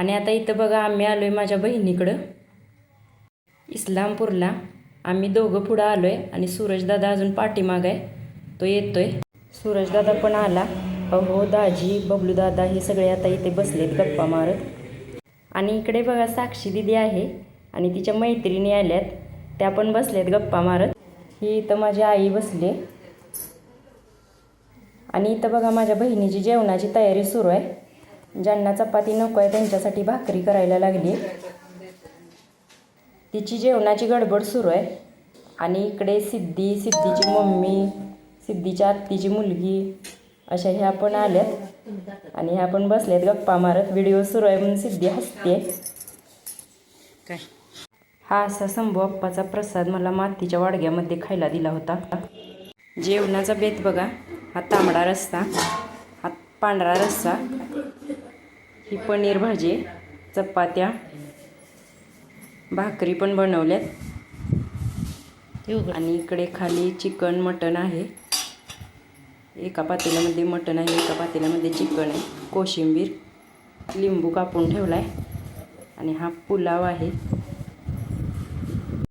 आणि आता इथं बघा आम्ही आलो आहे माझ्या बहिणीकडं. इस्लामपूरला. आम्ही दोघं पुढं आलो आहे आणि सूरजदादा अजून पाठीमाग आहे. तो येतो आहे सूरजदादा पण आला. अहो दाजी बबलूदादा हे सगळे आता इथे बसलेत गप्पा मारत. आणि इकडे बघा साक्षी दिदी आहे आणि तिच्या मैत्रिणी आल्यात. त्या पण बसल्यात गप्पा मारत. ही इथं माझी आई बसली. आणि इथं बघा माझ्या बहिणीची जेवणाची तयारी सुरू आहे. ज्यांना चपाती नको आहे त्यांच्यासाठी भाकरी करायला लागली. तिची जेवणाची गडबड सुरू आहे. आणि इकडे सिद्धी सिद्धीची मम्मी सिद्धीच्या आत्तीची मुलगी अशा ह्या पण आल्यात. आणि ह्या पण बसल्यात गप्पा मारत. व्हिडिओ सुरू आहे म्हणून सिद्धी हसते. काय? हा असा शंभू अप्पाचा प्रसाद मला मातीच्या वाडग्यामध्ये खायला दिला होता. जेवणाचा बेत बघा. हा तांबडा रस्सा. हा पांढरा रस्सा. ही पनीर भाजी चपात्या भाकरी पण बनवल्यात. आणि इकडे खाली चिकन मटण आहे. एका पातेल्यामध्ये मटण आहे एका पातेल्यामध्ये चिकन आहे. कोशिंबीर लिंबू कापून ठेवला आहे आणि हा पुलाव आहे.